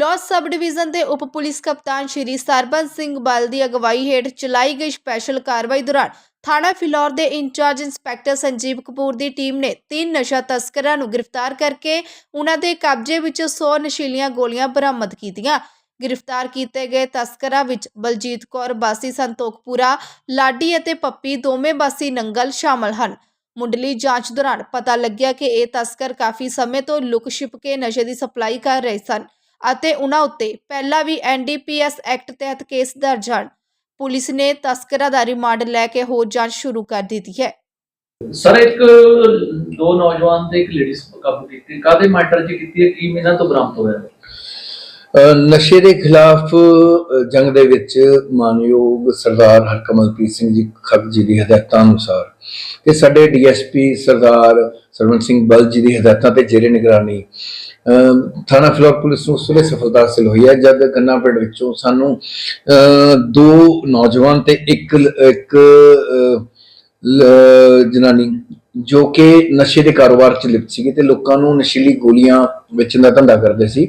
Phillaur sub division ਦੇ ਉਪ police ਕਪਤਾਨ ਸ਼੍ਰੀ ਸਰਬੰਸ ਸਿੰਘ ਬਲ ਦੀ ਅਗਵਾਈ ਹੇਠ ਚਲਾਈ ਗਈ ਸਪੈਸ਼ਲ ਕਾਰਵਾਈ ਦੌਰਾਨ ਥਾਣਾ ਫਿਲੌਰ ਦੇ in charge inspector Sanjeev Kapoor the team ਨੇ ਤਿੰਨ ਨਸ਼ਾ ਤਸਕਰਾਂ ਨੂੰ ਗ੍ਰਿਫਤਾਰ ਕਰਕੇ ਉਹਨਾਂ ਦੇ ਕਬਜ਼ੇ ਵਿੱਚ 100 ਨਸ਼ੀਲੀਆਂ ਗੋਲੀਆਂ ਬਰਾਮਦ ਕੀਤੀਆਂ। ਗ੍ਰਿਫਤਾਰ ਕੀਤੇ ਗਏ ਤਸਕਰਾਂ ਵਿੱਚ ਬਲਜੀਤ ਕੌਰ ਬਾਸੀ ਸੰਤੋਖਪੁਰਾ ਲਾਡੀ ਅਤੇ ਪੱਪੀ ਦੋਵੇਂ ਬਾਸੀ ਨੰਗਲ ਸ਼ਾਮਲ ਹਨ। ਮੁੰਡਲੀ ਜਾਂਚ ਦੌਰਾਨ ਪਤਾ ਲੱਗਿਆ ਕਿ ਇਹ ਤਸਕਰ ਕਾਫੀ ਸਮੇਂ ਤੋਂ ਲੁਕ ਛਿਪ ਕੇ ਨਸ਼ੇ ਦੀ ਸਪਲਾਈ ਕਰ ਰਹੇ ਸਨ। ਅਤੇ ਉਹਨਾਂ ਉੱਤੇ ਪਹਿਲਾਂ ਵੀ ਐਨਡੀਪੀਐਸ ਐਕਟ ਤਹਿਤ ਕੇਸ ਦਰਜ ਹਨ। ਪੁਲਿਸ ਨੇ ਤਸਕਰਾਂ ਦਾ ਰਿਮਾਂਡ ਲੈ ਕੇ ਹੋਰ ਜਾਂਚ ਸ਼ੁਰੂ ਕਰ ਦਿੱਤੀ ਹੈ। ਸਰ ਇੱਕ ਦੋ ਨੌਜਵਾਨ ਤੇ ਇੱਕ ਲੇਡੀਜ਼ ਕਾਬੂ ਕੀਤੀ। ਕਾਦੇ ਮੈਟਰ 'ਚ ਕੀਤੀ ਹੈ? ਕੀ ਇਹਨਾਂ ਤੋਂ ਬਰਾਮਦ ਹੋਇਆ? ਨਸ਼ੇ ਦੇ ਖਿਲਾਫ ਜੰਗ ਦੇ ਵਿੱਚ ਮਾਨਯੋਗ ਸਰਦਾਰ ਹਰਕਮਲਪ੍ਰੀਤ ਸਿੰਘ ਜੀ ਖੱਗ ਜੀ ਦੀ ਹਦਾਇਤਾਂ ਅਨੁਸਾਰ ਤੇ ਸਾਡੇ ਡੀਐਸਪੀ ਸਰਦਾਰ ਸਰਵਨ ਸਿੰਘ ਬਲ ਜੀ ਦੀ ਹਦਾਇਤਾਂ ਤੇ ਜੇਰੇ ਨਿਗਰਾਨੀ। ਥਾਣਾ ਫਿਲੌਰ ਪੁਲਿਸ ਨੂੰ ਸੁਲੇ ਸਫਲਤਾ ਹਾਸਲ ਹੋਈ ਹੈ, ਜਦ ਗੰਨਾ ਪਿੰਡ ਵਿੱਚੋਂ ਸਾਨੂੰ ਦੋ ਨੌਜਵਾਨ ਤੇ ਇੱਕ ਇੱਕ ਜਨਾਨੀ, ਜੋ ਕਿ ਨਸ਼ੇ ਦੇ ਕਾਰੋਬਾਰ 'ਚ ਲਿਪਤ ਸੀਗੇ ਤੇ ਲੋਕਾਂ ਨੂੰ ਨਸ਼ੀਲੀ ਗੋਲੀਆਂ ਵੇਚਣ ਦਾ ਧੰਦਾ ਕਰਦੇ ਸੀ।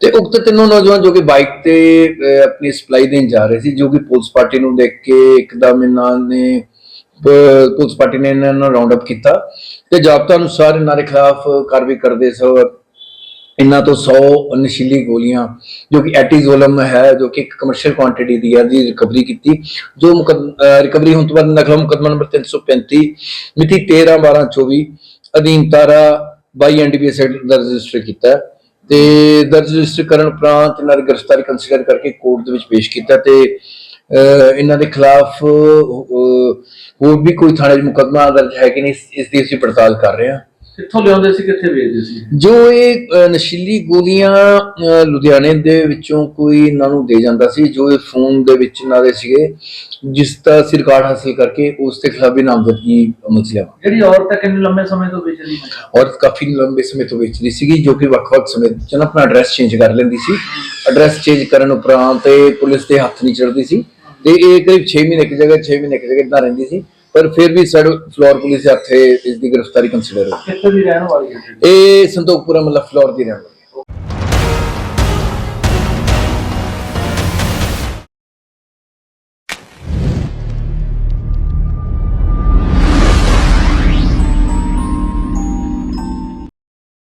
ਤੇ ਉਕਤ ਤਿੰਨੋਂ ਨੌਜਵਾਨ ਜੋ ਕਿ ਬਾਈਕ ਤੇ ਆਪਣੀ ਸਪਲਾਈ ਦੇਣ ਜਾ ਰਹੇ ਸੀ, ਜੋ ਕਿ ਪੁਲਿਸ ਪਾਰਟੀ ਨੂੰ ਦੇਖ ਕੇ ਇੱਕਦਮ ਇਹਨਾਂ ਨੇ ਪੁਲਿਸ ਪਾਰਟੀ ਨੇ ਇਹਨਾਂ ਨੂੰ ਰਾਉਂਡ ਅਪ ਕੀਤਾ ਤੇ ਜਾਬਤਾ ਅਨੁਸਾਰ ਇਹਨਾਂ ਦੇ ਖਿਲਾਫ ਕਾਰਵਾਈ ਕਰਦੇ ਸੋ ਇਹਨਾਂ ਤੋਂ 100 ਨਸ਼ੀਲੀ ਗੋਲੀਆਂ, ਜੋ ਕਿ ਐਟੀਜ਼ੋਲਮ ਹੈ, ਜੋ ਕਿ ਇੱਕ ਕਮਰਸ਼ੀਅਲ ਕੁਆਂਟੀਟੀ ਦੀ ਹੈ, ਦੀ ਰਿਕਵਰੀ ਕੀਤੀ, ਜੋ ਰਿਕਵਰੀ ਹੋਣ ਤੋਂ ਬਾਅਦ ਨਕਲ ਮੁਕੱਦਮਾ ਨੰਬਰ 335 ਮਿਤੀ 13 12 24 ਅਧੀਨ ਤਾਰਾ 22 ਐਨਡੀਪੀਐਸ ਦਾ ਰਜਿਸਟਰ ਕੀਤਾ ਤੇ ਦਰਜ ਰਜਿਸਟਰ ਕਰਨ ਉਪਰੰਤ ਇਹਨਾਂ ਦੀ ਗ੍ਰਿਫਤਾਰੀ ਕੰਸੀਡਰ ਕਰਕੇ ਕੋਰਟ ਦੇ ਵਿੱਚ ਪੇਸ਼ ਕੀਤਾ ਤੇ ਇਹਨਾਂ ਦੇ ਖਿਲਾਫ ਹੋਰ ਵੀ ਕੋਈ ਥਾਣੇ 'ਚ ਮੁਕੱਦਮਾ ਦਰਜ ਹੈ ਕਿ ਨਹੀਂ ਇਸ- ਦੀ ਅਸੀਂ ਪੜਤਾਲ ਕਰ ਰਹੇ ਹਾਂ। ਕਿੱਥੋਂ ਲਿਆਉਂਦੇ ਸੀ ਕਿੱਥੇ ਵੇਚਦੇ ਸੀ? ਜੋ ਇਹ ਨਸ਼ੀਲੀ ਗੋਲੀਆਂ ਲੁਧਿਆਣੇ ਦੇ ਵਿੱਚੋਂ ਕੋਈ ਇਹਨਾਂ ਨੂੰ ਦੇ ਜਾਂਦਾ ਸੀ ਜੋ ਇਹ ਫੋਨ ਦੇ ਵਿੱਚ ਇਹਨਾਂ ਦੇ ਸੀਗੇ ਜਿਸ ਦਾ ਅਸੀਂ ਰਿਕਾਰਡ ਹਾਸਲ ਕਰਕੇ ਉਸ ਦੇ ਖਿਲਾਫ ਵੀ ਨਾਮਜ਼ਦਗੀ ਅਮਲ 'ਚ ਜਿਹੜੀ ਔਰਤ ਹੈ ਕਿੰਨੇ ਲੰਮੇ ਸਮੇਂ ਤੋਂ ਵੇਚ ਰਹੀ ਹੈ? ਔਰਤ ਕਾਫੀ ਲੰਬੇ ਸਮੇਂ ਤੋਂ ਵੇਚਦੀ ਸੀਗੀ ਜੋ ਕਿ ਵੱਖ-ਵੱਖ ਸਮੇਂ 'ਚ ਆਪਣਾ ਐਡਰੈਸ ਚੇਂਜ ਕਰ ਲੈਂਦੀ ਸੀ। ਐਡਰੈਸ ਚੇਂਜ ਕਰਨ ਉਪਰੰਤ ਪੁਲਿਸ ਦੇ ਹੱਥ ਨਹੀਂ ਚੜਦੀ ਸੀ। ਤੇ ਇਹ ਕਰੀਬ 6 ਮਹੀਨੇ ਇੱਕ ਜਗ੍ਹਾ 6 ਮਹੀਨੇ ਇੱਕ ਜਗ੍ਹਾ ਇਦਾਂ ਰਹਿੰਦੀ ਸੀ ਪਰ ਫਿਰ ਵੀ ਸਾਡੇ ਫਲੋਰ ਪੁਲਿਸ ਦੇ ਹੱਥੇ ਇਸ ਦੀ ਗ੍ਰਿਫਤਾਰੀ ਕੰਸੀਡਰ ਹੋਈ। ਕਿੱਥੇ ਦੀ ਰਹਿਣ ਵਾਲੀ ਹੈ? ਇਹ ਸੰਤੋਖਪੁਰਾ ਮਤਲਬ ਫਲੋਰ ਦੀ ਰਹਿਣ ਵਾਲੀ।